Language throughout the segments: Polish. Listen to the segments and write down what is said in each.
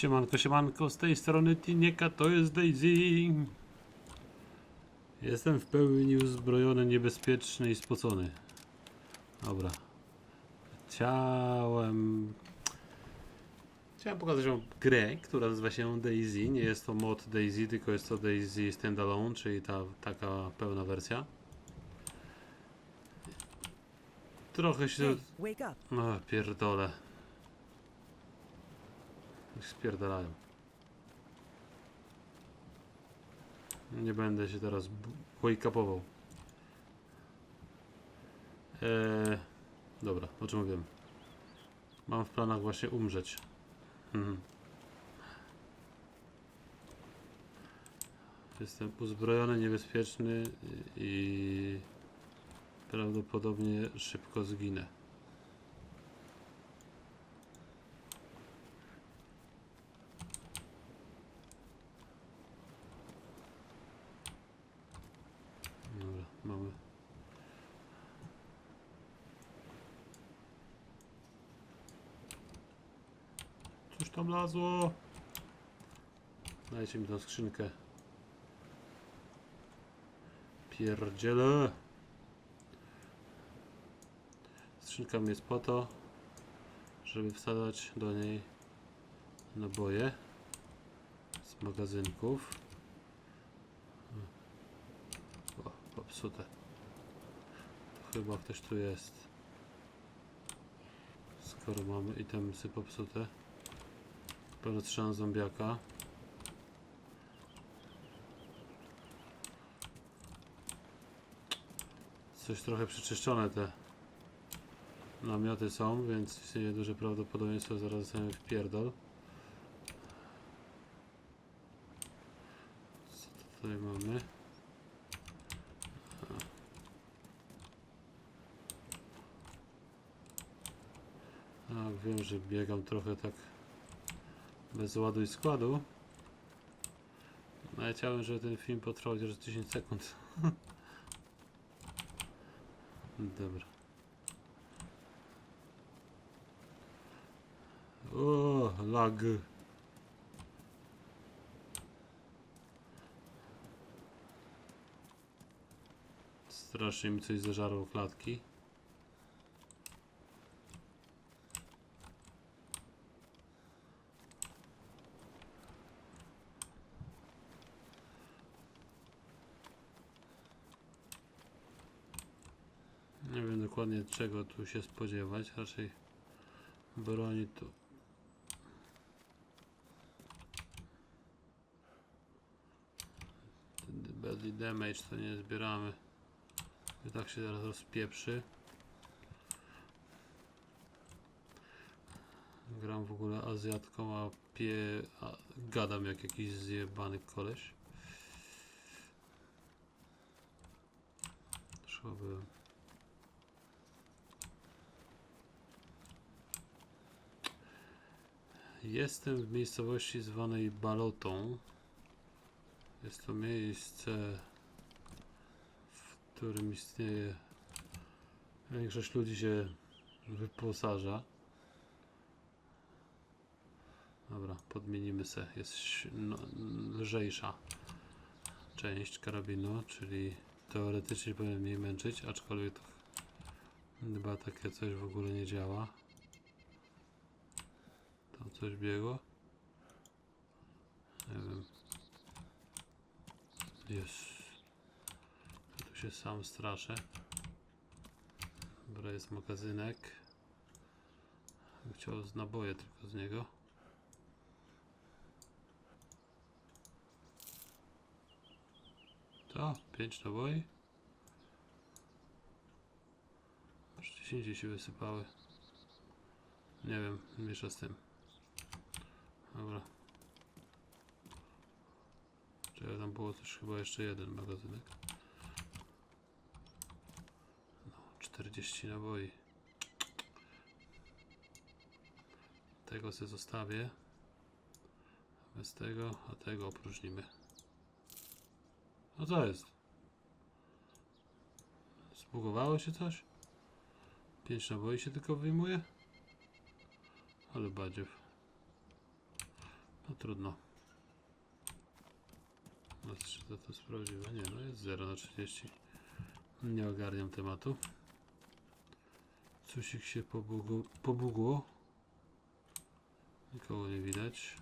Siemanko, siemanko, z tej strony Tinieka, to jest Daisy. Jestem w pełni uzbrojony, niebezpieczny i spocony. Dobra. Chciałem... Chciałem pokazać wam grę, która nazywa się Daisy. Nie jest to mod Daisy, tylko jest to Daisy Standalone, czyli ta taka pełna wersja. Trochę się... No, pierdolę. Niech spierdalają. Nie będę się teraz wake-upował. Eee, dobra, o czym mówiłem? Mam w planach właśnie umrzeć. Mhm. Jestem uzbrojony, niebezpieczny i prawdopodobnie szybko zginę. Dobra, mamy. Cóż tam lazło? Dajcie mi tą skrzynkę. Pierdziele. Skrzynka mi jest po to, żeby wsadzać do niej naboje z magazynków. O, popsute. Chyba ktoś tu jest. Skoro mamy itemsy popsute. Trzeba zombiaka. Coś trochę przeczyszczone te namioty są, więc istnieje duże prawdopodobieństwo, zaraz dostaniemy w pierdol. Co tutaj mamy? Tak, wiem, że biegam trochę tak bez ładu i składu. No ja chciałem, żeby ten film potrwał chociaż 10 sekund. Dobra. O, lag. Strasznie mi coś zażarło klatki. Nie wiem dokładnie czego tu się spodziewać, raczej broni tu. Ten Badly damage to nie zbieramy. I tak się zaraz rozpieprzy. Gram w ogóle Azjatką, a pie... A gadam jak jakiś zjebany koleś. Byłem. Jestem w miejscowości zwanej Balotą. Jest to miejsce, w którym istnieje. Większość ludzi się wyposaża. Dobra, podmienimy se. Jest no, lżejsza część karabinu, czyli teoretycznie powinien mniej męczyć, aczkolwiek to chyba takie coś w ogóle nie działa. Tam coś biegło? Nie wiem. Jest. Tu się sam straszę. Dobra, jest magazynek. Chciał z naboje tylko z niego. To, 5 naboi. Aż 10 się wysypały. Nie wiem, mniejsza z tym. Dobra. Czekaj, tam było też chyba jeszcze jeden magazynek. No, 40 naboi. Tego sobie zostawię. Bez tego, a tego opróżnimy. No co jest? Zbugowało się coś? 5 naboi się tylko wyjmuje? Ale badziew. No trudno. No czy to, to sprawdzimy? Nie, no jest 0 na 30. Nie ogarniam tematu. Coś ich się pobugu, pobugło. Nikogo nie widać.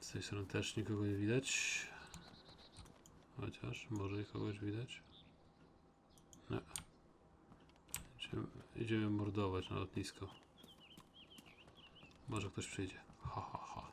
Z tej strony też nikogo nie widać. Chociaż może i kogoś widać. Nie. Idziemy, idziemy mordować na lotnisko. Może ktoś przyjdzie. Ha ha ha.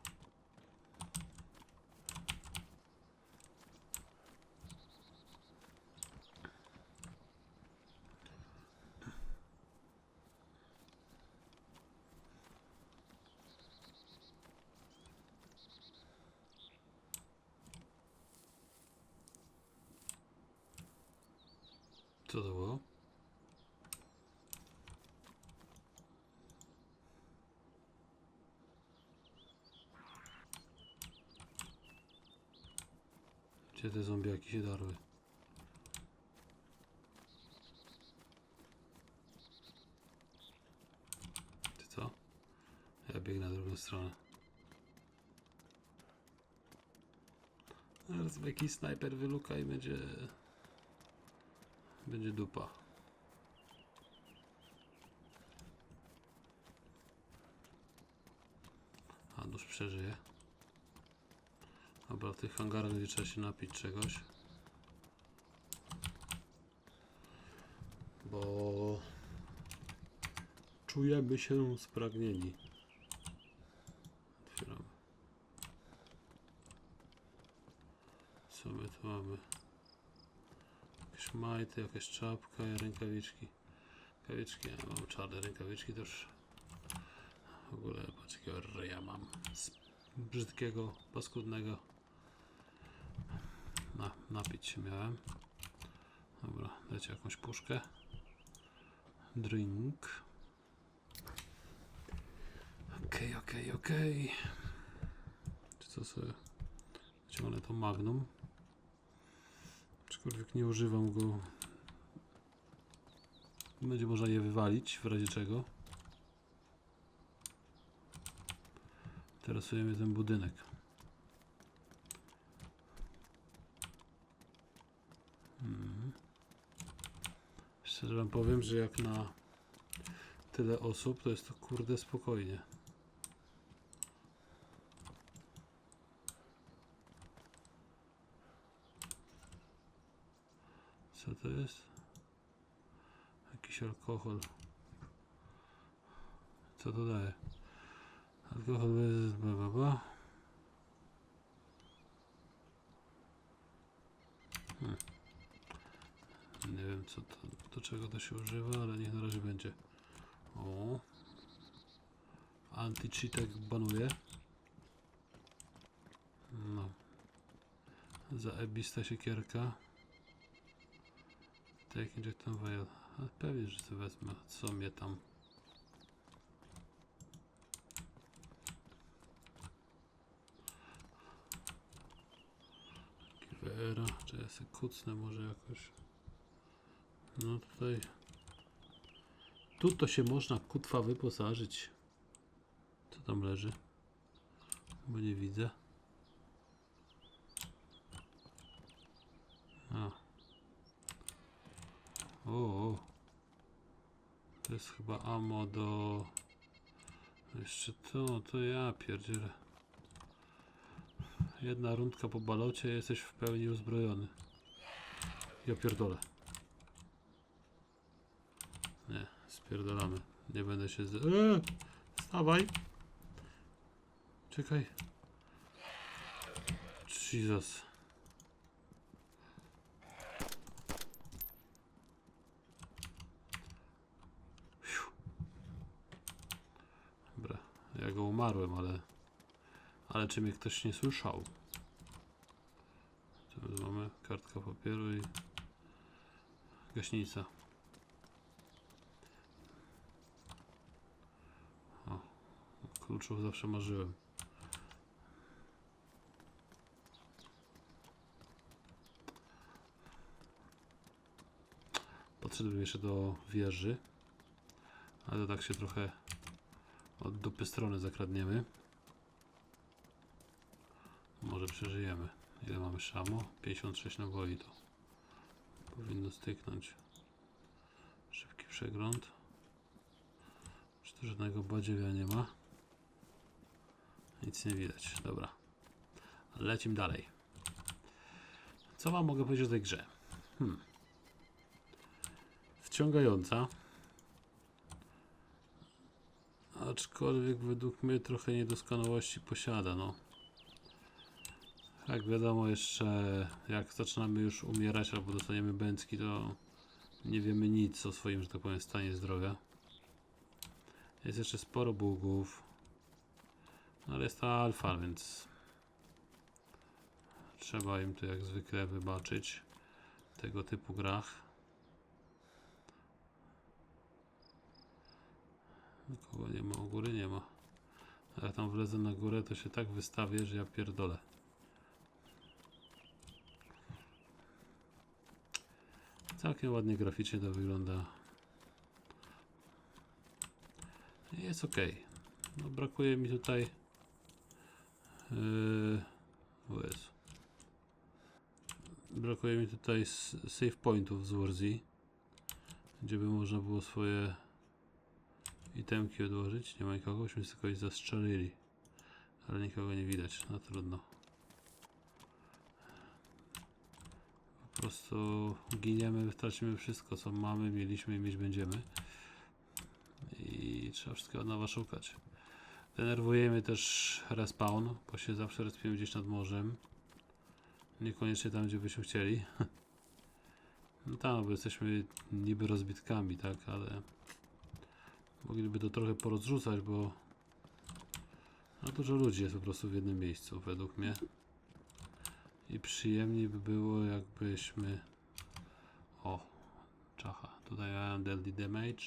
Co to było? Gdzie te zombiaki się darły? Ty co? Ja biegnę na drugą stronę. Zaraz jakiś snajper wyluka i będzie... Będzie dupa. A, nóż przeżyje. Dobra, tych hangarach gdzie trzeba się napić czegoś. Bo czujemy się spragnieni. Otwieramy. Co my tu mamy? Jakieś majty, jakaś czapka i rękawiczki. Rękawiczki, ja mam czarne rękawiczki też. W ogóle patrz jakiego ryja mam. Z brzydkiego, paskudnego. Na, napić się miałem. Dobra, dajcie jakąś puszkę. Drink. Okej, okej, okej. Czy co sobie wyciągnę to magnum? Aczkolwiek nie używam go. Będzie można je wywalić w razie czego. Interesuje mnie ten budynek. Szczerze wam powiem, że jak na tyle osób, to jest to kurde spokojnie. Co to jest? Jakiś alkohol. Co to daje? Alkohol bez bla bla bla. Hmm. Nie wiem co to, do czego to się używa, ale niech na razie będzie. O. Anti-cheatek banuje. No. Zaebista siekierka. Tak, inject tam vial. Pewnie, że to wezmę. Co mnie tam? Kivera. Czy ja sobie kucnę może jakoś? No tutaj... Tu to się można kutwa wyposażyć. Co tam leży? Bo nie widzę. A. O, o. To jest chyba ammo do... Jeszcze to, to ja pierdzielę. Jedna rundka po balocie, jesteś w pełni uzbrojony. Ja pierdolę. Nie, spierdolamy. Nie będę się z... Eee, wstawaj! Czekaj. Jesus. Dobra, ja go umarłem, ale... Ale czy mnie ktoś nie słyszał? Teraz mamy kartka papieru i... Gaśnica. O, kluczów zawsze marzyłem. Podszedłbym jeszcze do wieży, ale to tak się trochę Od dupy strony zakradniemy. Może przeżyjemy. Ile mamy szamo? 56 naboi to powinno styknąć. Szybki przegląd. Czy tu żadnego badziewia nie ma? Nic nie widać. Dobra. Lecimy dalej. Co wam mogę powiedzieć o tej grze? Hmm. Wciągająca. Aczkolwiek według mnie trochę niedoskonałości posiada, no. Jak wiadomo jeszcze, jak zaczynamy już umierać albo dostaniemy bęcki, to nie wiemy nic o swoim, że tak powiem, stanie zdrowia. Jest jeszcze sporo bugów. No ale jest to alfa, więc trzeba im to jak zwykle wybaczyć tego typu grach. Nikogo nie ma, u góry nie ma. Jak tam wlezę na górę, to się tak wystawię, że ja pierdolę. Całkiem ładnie graficznie to wygląda. Jest ok. No, brakuje mi tutaj. Yy. Brakuje mi tutaj save pointów z Warzy, gdzie by można było swoje itemki odłożyć. Nie ma nikogo, myśmy tylko ich zastrzelili. Ale nikogo nie widać, no trudno. Po prostu giniemy, tracimy wszystko co mamy, mieliśmy i mieć będziemy. I trzeba wszystkiego od nowa szukać. Denerwujemy też respawn, bo się zawsze respimy gdzieś nad morzem. Niekoniecznie tam, gdzie byśmy chcieli. No tam, bo jesteśmy niby rozbitkami, tak, ale mogliby to trochę porozrzucać, bo no dużo ludzi jest po prostu w jednym miejscu, według mnie. I przyjemniej by było, jakbyśmy. O, czacha. Tutaj mam deadly damage.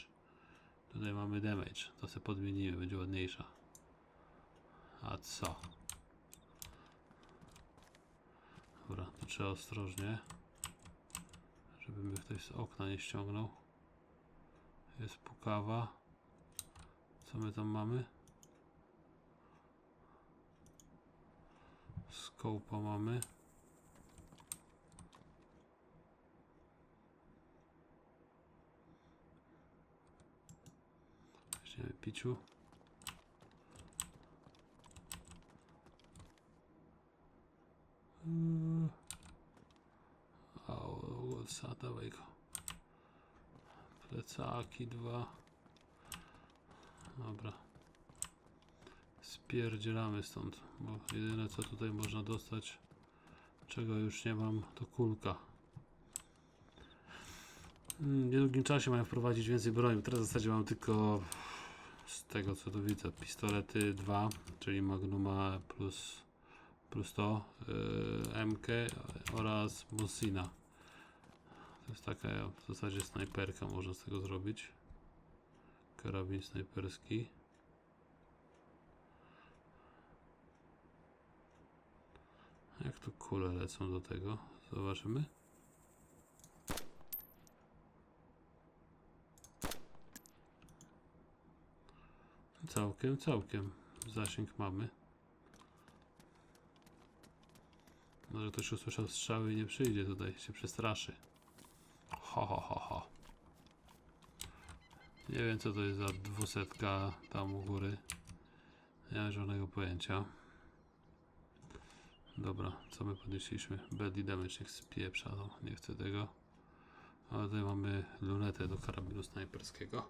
Tutaj mamy damage. To sobie podmienimy, będzie ładniejsza. A co? Dobra, to trzeba ostrożnie. Żeby mnie ktoś z okna nie ściągnął. Jest pukawa. Co my tam mamy? Skołpa mamy. Weźmiemy piciu. Mm. A owoca, dawaj go. Plecaki dwa. Dobra. Spierdzielamy stąd, bo jedyne co tutaj można dostać, czego już nie mam, to kulka. Mm, W niedługim czasie mają wprowadzić więcej broni. Teraz w zasadzie mam tylko z tego co tu widzę pistolety 2, czyli Magnuma plus, plus to, yy, MK oraz Mosina. Jest taka w zasadzie snajperka, można z tego zrobić. Karabin snajperski. Jak tu kule lecą do tego? Zobaczymy. Całkiem, całkiem. Zasięg mamy. Może ktoś usłyszał strzały i nie przyjdzie tutaj, się przestraszy. Ho, ho, ho, ho. Nie wiem co to jest za dwusetka tam u góry. Nie mam żadnego pojęcia. Dobra, co my podnieśliśmy? Body damage niech spieprza, no, nie chcę tego. Ale tutaj mamy lunetę do karabinu snajperskiego.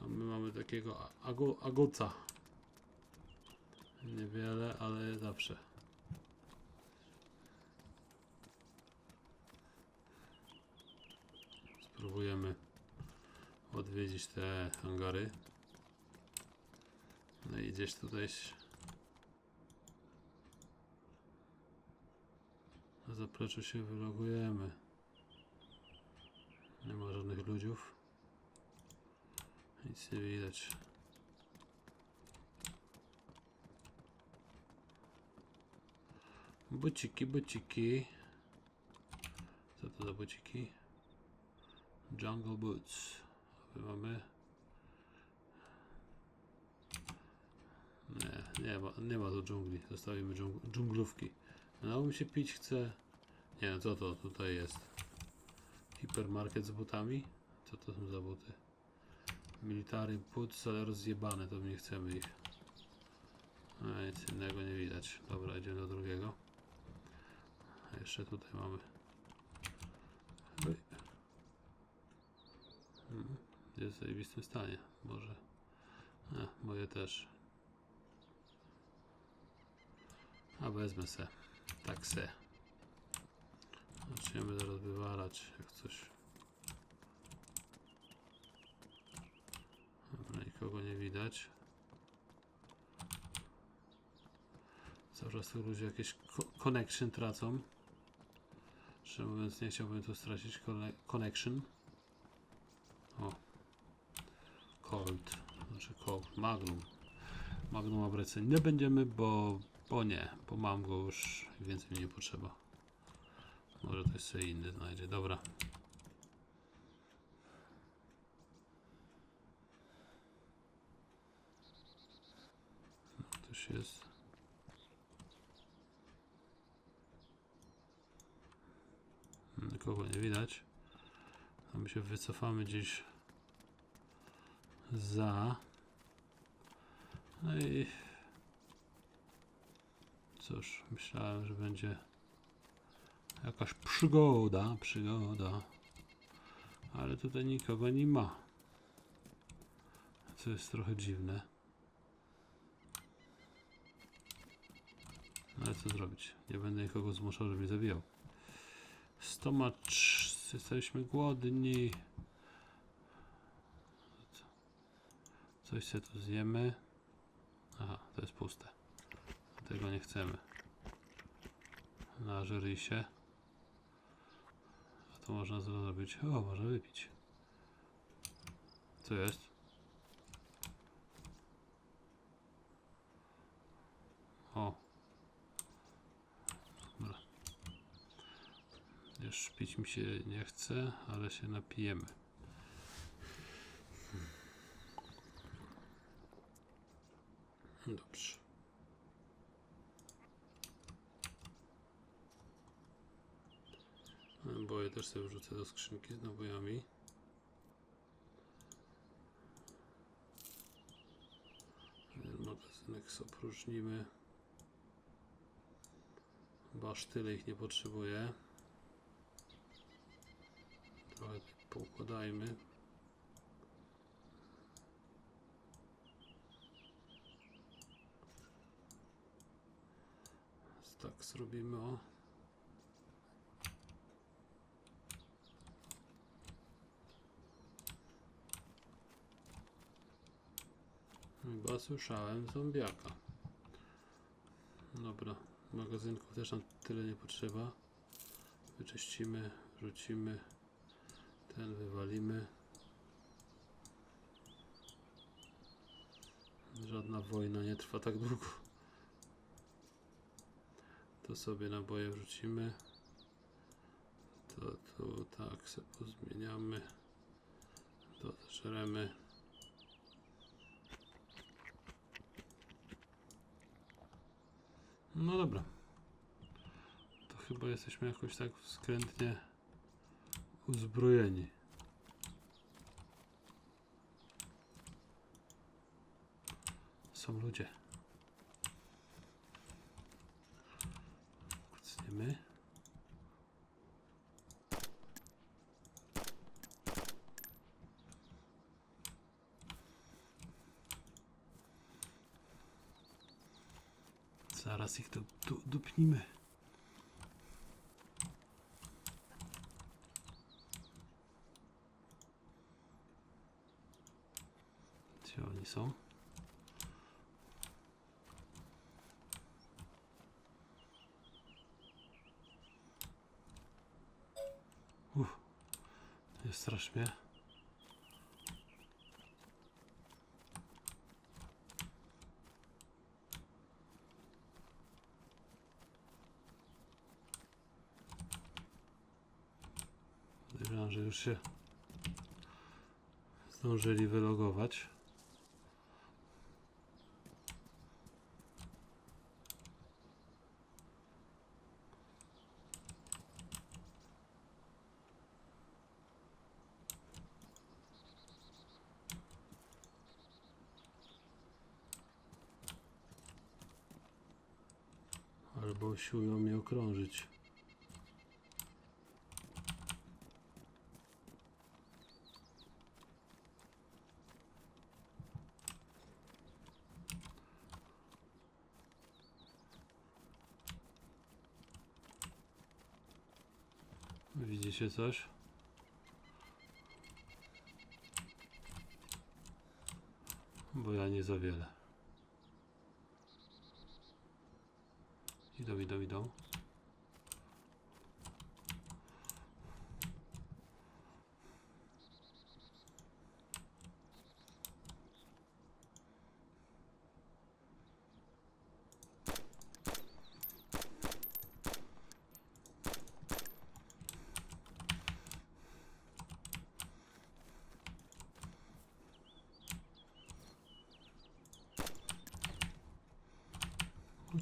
A my mamy takiego agu, aguca. Niewiele, ale zawsze. Spróbujemy odwiedzić te hangary. No i gdzieś tutaj na zapleczu się wylogujemy. Nie ma żadnych ludziów. Nic nie widać. Buciki, buciki. Co to za buciki? Jungle Boots. Mamy. Nie, nie ma, nie ma tu dżungli. Zostawimy dżung dżunglówki. No mi się pić chce. Nie, co to tutaj jest? Hipermarket z butami? Co to są za buty? Military puts, ale rozjebane, to nie chcemy ich. A, nic innego nie widać. Dobra, idziemy do drugiego. A jeszcze tutaj mamy. Jest w zajebistym stanie. Może. A, moje też. A wezmę se. Tak se. Zaczniemy zaraz wywalać jak coś. Dobra, nikogo nie widać. Cały czas tu ludzie jakieś co- connection tracą. Szczerze mówiąc, nie chciałbym tu stracić connection. O. Colt. Znaczy Colt. Magnum. Magnum obracać nie będziemy, bo, bo nie. Bo mam go już więcej mi nie potrzeba. Może to jeszcze inny znajdzie. Dobra. Coś jest. Nikogo nie widać. A my się wycofamy gdzieś za. No i cóż, myślałem, że będzie jakaś przygoda, przygoda. Ale tutaj nikogo nie ma. Co jest trochę dziwne. No ale co zrobić? Nie będę nikogo zmuszał, żeby mnie zabijał. Stomacz, jesteśmy głodni. Coś sobie tu zjemy. Aha, to jest puste. Tego nie chcemy. Nażyj się. A to można zrobić. O, można wypić. Co jest? O. Dobra. Już pić mi się nie chce, ale się napijemy. Dobrze. Boję też sobie wrzucę do skrzynki z nabojami. Magazynek opróżnimy. Chyba aż tyle ich nie potrzebuję. Trochę poukładajmy. Tak zrobimy o. Chyba słyszałem zombiaka. Dobra, magazynków też nam tyle nie potrzeba. Wyczyścimy, rzucimy. Ten wywalimy. Żadna wojna nie trwa tak długo. To sobie naboje wrzucimy. To tu tak se pozmieniamy. To zeżremy. No dobra. To chyba jesteśmy jakoś tak względnie uzbrojeni. Są ludzie. Kucniemy. Zaraz ich tu, tu dupnimy. Gdzie oni są? Uff, nie strasz mnie. Podejrzewam, że już się zdążyli wylogować. Albo usiłują mnie okrążyć. Widzicie coś? Bo ja nie za wiele. Idą, idą, idą.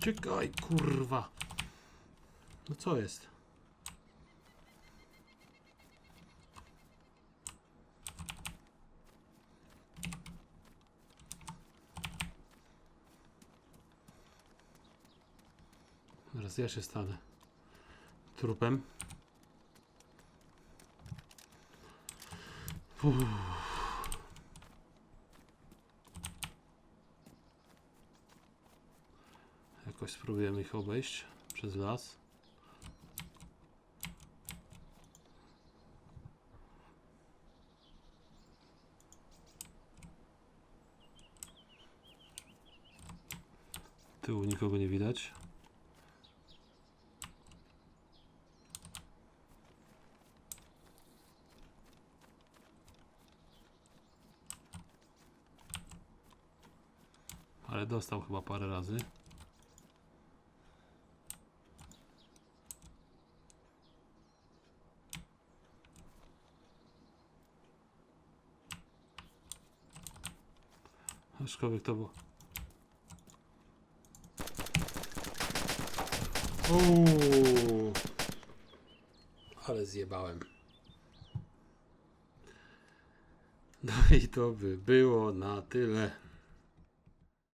Uciekaj, kurwa. No co jest? Zaraz ja się stanę trupem. Uff. Jakoś spróbujemy ich obejść przez las. Tyłu nikogo nie widać. Ale dostał chyba parę razy. Aczkolwiek to było. Uuu. Ale zjebałem. No i to by było na tyle.